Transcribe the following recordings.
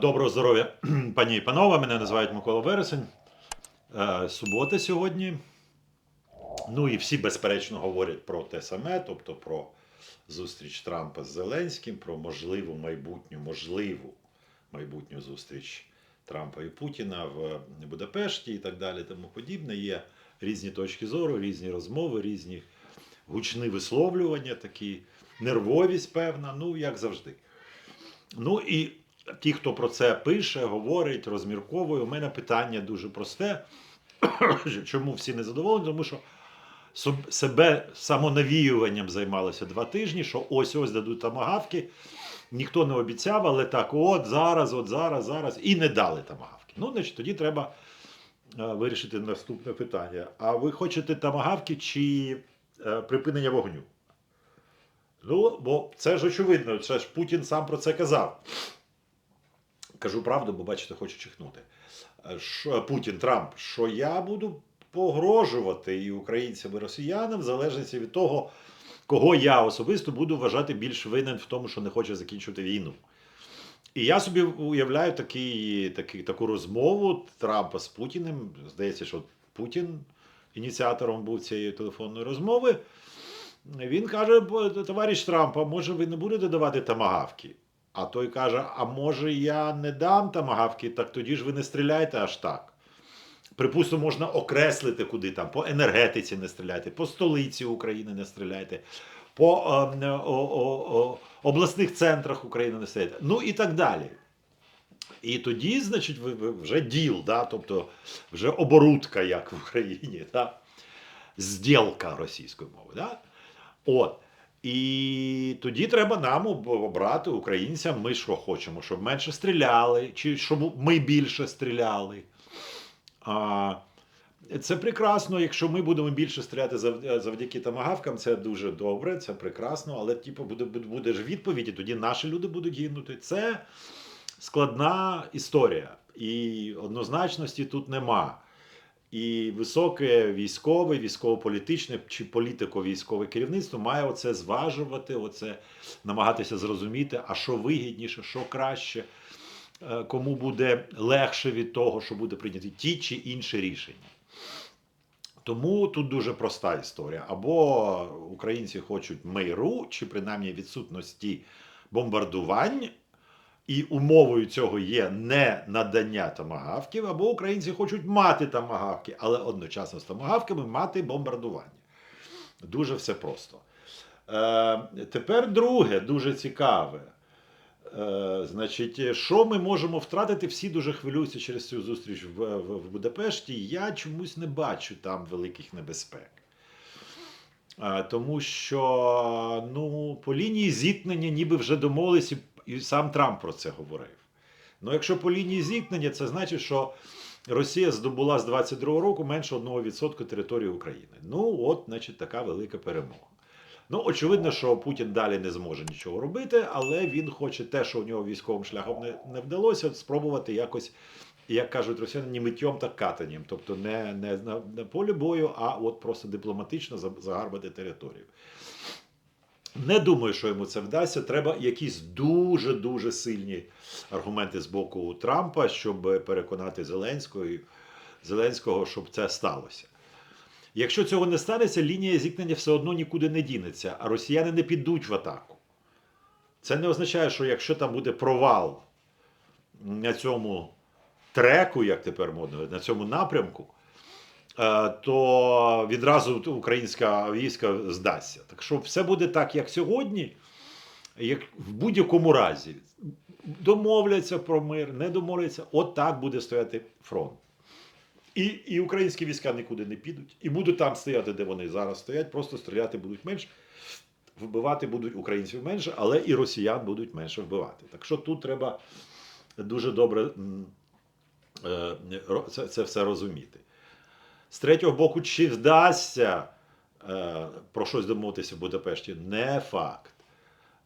Доброго здоров'я, пані і панове. Мене називають Микола Вересень. Е, Субота сьогодні. Ну і всі, безперечно, говорять про те саме, тобто про зустріч Трампа з Зеленським, про можливу майбутню, можливу майбутню зустріч Трампа і Путіна в Будапешті і так далі, тому подібне. Є різні точки зору, різні розмови, різні гучні висловлювання, такі нервовість певна, ну як завжди. Ну і ті, хто про це пише, говорить, розмірковує, у мене питання дуже просте. Чому всі не задоволені? Тому що себе самонавіюванням займалося два тижні, що ось ось дадуть тамагавки. Ніхто не обіцяв, але так, от зараз, от зараз, зараз. І не дали тамагавки. Ну, значить, тоді треба е, вирішити наступне питання. А ви хочете тамагавки чи е, припинення вогню? Ну, бо це ж очевидно, це ж Путін сам про це казав. Кажу правду, бо бачите, хочу чихнути. Е, Що, Путін, Трамп, що я буду погрожувати і українцям, і росіянам, в залежності від того, кого я особисто буду вважати більш винен в тому, що не хоче закінчувати війну. І я собі уявляю такий, такий, таку розмову Трампа з Путіним. Здається, що Путін ініціатором був цієї телефонної розмови. Він каже: товариш Трамп, а може ви не будете давати тамагавки? А той каже: А може я не дам тамагавки, так тоді ж ви не стріляйте аж так. Припустимо, можна окреслити, куди там, по енергетиці не стріляйте, по столиці України не стріляйте, по е, о, о, о, обласних центрах України не стріляйте. Ну і так далі. І тоді, значить, вже діл, да? тобто вже оборудка, як в Україні, да? зділка російською мовою. Да? От. І тоді треба нам обрати українцям, ми що хочемо, щоб менше стріляли, чи щоб ми більше стріляли. А, це прекрасно, якщо ми будемо більше стріляти завдяки тамагавкам, це дуже добре, це прекрасно, але типу, буде, буде, ж відповідь, і тоді наші люди будуть гинути. Це складна історія. І однозначності тут нема. І високе військове, військово-політичне чи політико-військове керівництво має оце зважувати, оце намагатися зрозуміти, а що вигідніше, що краще, е, кому буде легше від того, що буде прийняти ті чи інші рішення. Тому тут дуже проста історія. Або українці хочуть миру, чи принаймні відсутності бомбардувань, і умовою цього є не надання тамагавків, або українці хочуть мати тамагавки, але одночасно з тамагавками мати бомбардування. Дуже все просто. Е, тепер друге, дуже цікаве. Е, значить, що ми можемо втратити? Всі дуже хвилюються через цю зустріч в, в, в Будапешті. Я чомусь не бачу там великих небезпек. Е, тому що ну, по лінії зіткнення ніби вже домовились, і, і сам Трамп про це говорив. Ну, якщо по лінії зіткнення, це значить, що Росія здобула з 22 року менше 1% території України. Ну, от, значить, така велика перемога. Ну, очевидно, що Путін далі не зможе нічого робити, але він хоче те, що у нього військовим шляхом не, не вдалося, спробувати якось, як кажуть росіяни, не та катанням. Тобто не, не на, на полі бою, а от просто дипломатично загарбати територію. Не думаю, що йому це вдасться. Треба якісь дуже-дуже сильні аргументи з боку Трампа, щоб переконати Зеленського, Зеленського, щоб це сталося. Якщо цього не станеться, лінія зіткнення все одно нікуди не дінеться, а росіяни не підуть в атаку. Це не означає, що якщо там буде провал на цьому треку, як тепер модно, на цьому напрямку, то відразу українська війська здасться. Так що все буде так, як сьогодні, як в будь-якому разі. Домовляться про мир, не домовляться, от так буде стояти фронт. І, і українські війська нікуди не підуть, і будуть там стояти, де вони зараз стоять, просто стріляти будуть менше, вбивати будуть українців менше, але і росіян будуть менше вбивати. Так що тут треба дуже добре е, це, це все розуміти. З третього боку, чи вдасться е, про щось домовитися в Будапешті, не факт.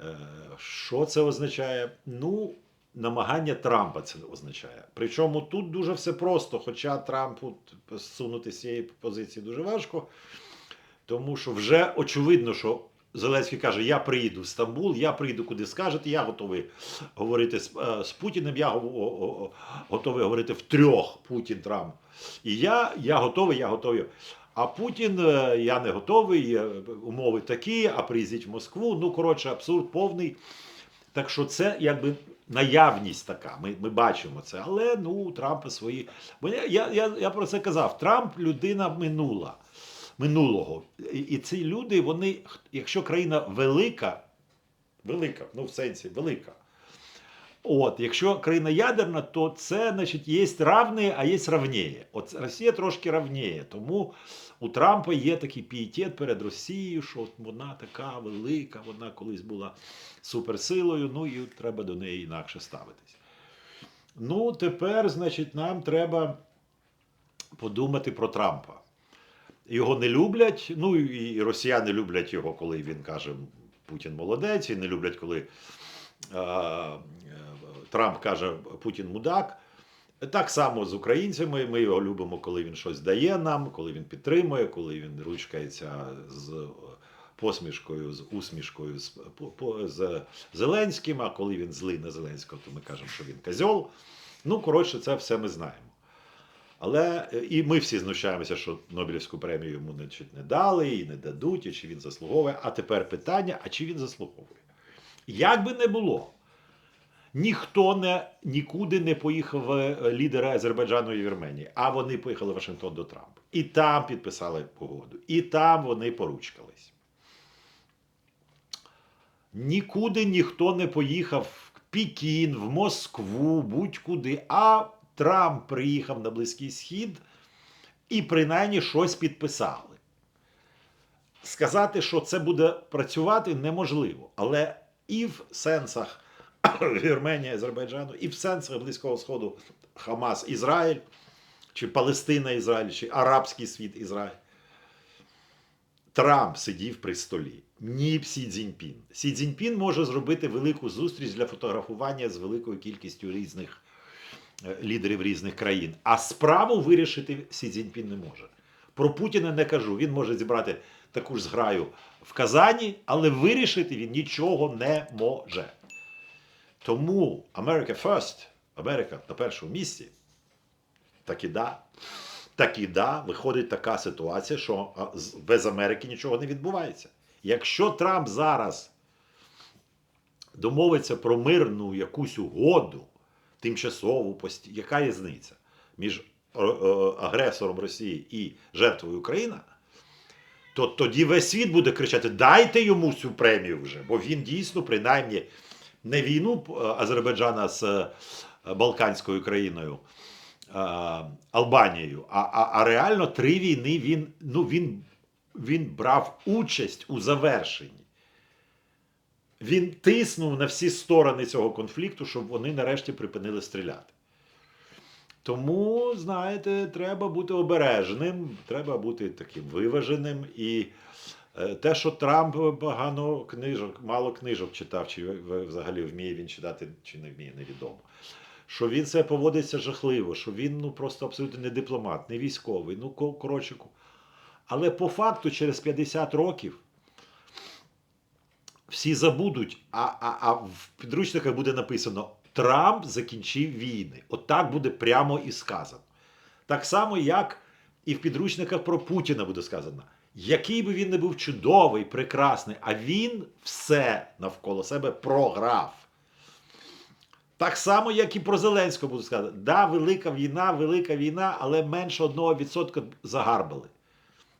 Е, Що це означає? Ну, намагання Трампа це означає. Причому тут дуже все просто, хоча Трампу сунути з цієї позиції дуже важко, тому що вже очевидно, що Зеленський каже: Я приїду в Стамбул, я приїду куди скажете, я готовий говорити з, е, з Путіним, я готовий говорити в трьох Путін Трамп. І я, я готовий, я готовий. А Путін, е, я не готовий, е, умови такі, а приїздіть в Москву. Ну, коротше, абсурд повний. Так що це якби наявність така. Ми, ми бачимо це. Але ну, у Трампа свої. Бо я, я, я про це казав. Трамп людина минула, минулого. І, ці люди, вони, якщо країна велика, велика, ну в сенсі велика. От, якщо країна ядерна, то це значить є равне, а є равніє. От Росія трошки равніє. Тому у Трампа є такий пієтет перед Росією, що от вона така велика, вона колись була суперсилою, ну і треба до неї інакше ставитись. Ну, тепер, значить, нам треба подумати про Трампа. Його не люблять, ну і росіяни люблять його, коли він каже Путін молодець, і не люблять, коли е, Трамп каже Путін мудак. Так само з українцями. Ми його любимо, коли він щось дає нам, коли він підтримує, коли він ручкається з посмішкою, з усмішкою з, по- з Зеленським. А коли він злий на Зеленського, то ми кажемо, що він козьол. Ну, коротше, це все ми знаємо. Але е, і ми всі знущаємося, що Нобелівську премію йому не дали і не дадуть, і чи він заслуговує. А тепер питання: а чи він заслуговує? Як би не було, ніхто не, нікуди не поїхав е, лідери Азербайджану і Вірменії, а вони поїхали в Вашингтон до Трампа. І там підписали погоду, і там вони поручкались. Нікуди ніхто не поїхав в Пекін, в Москву, будь-куди. А Трамп приїхав на Близький Схід і принаймні щось підписали. Сказати, що це буде працювати, неможливо. Але і в сенсах Вірменія, Азербайджану, і в сенсах Близького Сходу Хамас, Ізраїль, чи Палестина, Ізраїль, чи Арабський світ Ізраїль. Трамп сидів при столі. Ні Сі Цзіньпін. Сі Цзіньпін може зробити велику зустріч для фотографування з великою кількістю різних лідерів різних країн. А справу вирішити Сі Цзіньпін не може. Про Путіна не кажу. Він може зібрати таку ж зграю в Казані, але вирішити він нічого не може. Тому America First, Америка на першому місці, так і да. Так і да, виходить така ситуація, що без Америки нічого не відбувається. Якщо Трамп зараз домовиться про мирну якусь угоду, тимчасову, пості... яка різниця між е, е, агресором Росії і жертвою Україна, то тоді весь світ буде кричати: дайте йому цю премію вже, бо він дійсно, принаймні, не війну е, Азербайджана з Балканською країною. Албанією, а, а, а реально три війни він, ну, він, він брав участь у завершенні. Він тиснув на всі сторони цього конфлікту, щоб вони нарешті припинили стріляти. Тому, знаєте, треба бути обережним, треба бути таким виваженим. І е, те, що Трамп багато книжок, мало книжок читав, чи взагалі вміє він читати, чи не вміє, невідомо. Що він себе поводиться жахливо, що він ну, просто абсолютно не дипломат, не військовий, ну коротше. Але по факту, через 50 років всі забудуть, а, а, а в підручниках буде написано: Трамп закінчив війни. Отак буде прямо і сказано. Так само, як і в підручниках про Путіна буде сказано. Який би він не був чудовий, прекрасний, а він все навколо себе програв. Так само, як і про Зеленського буде сказано. Да, велика війна, велика війна, але менше 1% загарбали.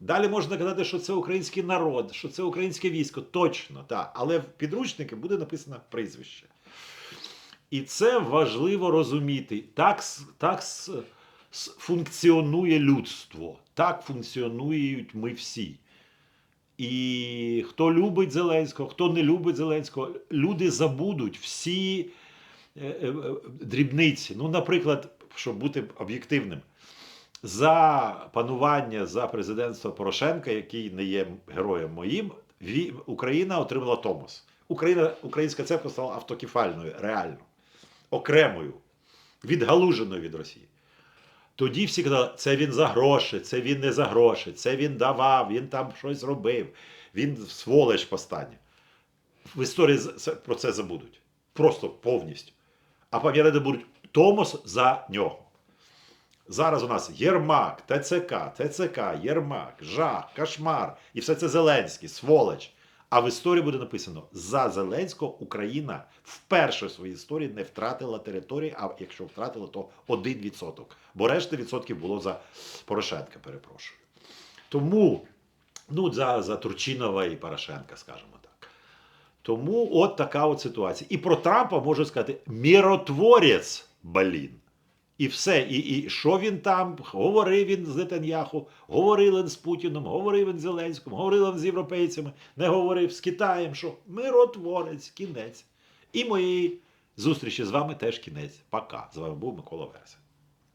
Далі можна казати, що це український народ, що це українське військо. Точно, так. Але в підручники буде написано прізвище. І це важливо розуміти. Так, так функціонує людство, так функціонують ми всі. І хто любить Зеленського, хто не любить Зеленського, люди забудуть всі е, е, е, дрібниці. Ну, наприклад, щоб бути об'єктивним, за панування за президентства Порошенка, який не є героєм моїм, Україна отримала Томос. Україна, Українська церква стала автокефальною, реально, окремою, відгалуженою від Росії. Тоді всі казали, це він за гроші, це він не за гроші, це він давав, він там щось робив, він сволоч постане. В історії про це забудуть. Просто повністю. А пам'ятати будуть Томос за нього. Зараз у нас Єрмак, ТЦК, ТЦК, Єрмак, Жах, Кошмар. І все це Зеленський, сволоч. А в історії буде написано: за Зеленського Україна вперше в своїй історії не втратила території, а якщо втратила, то 1%. Бо решта відсотків було за Порошенка, перепрошую. Тому, ну, за, за Турчинова і Порошенка, скажімо так. Тому от така от ситуація. І про Трампа можу сказати: міротворець, блін. І все. І, і що він там? Говорив він з Нетаньяху, говорив він з Путіном, говорив він з Зеленським, говорив він з європейцями, не говорив з Китаєм, що миротворець, кінець. І моєї зустрічі з вами теж кінець. Пока. З вами був Микола Вересень.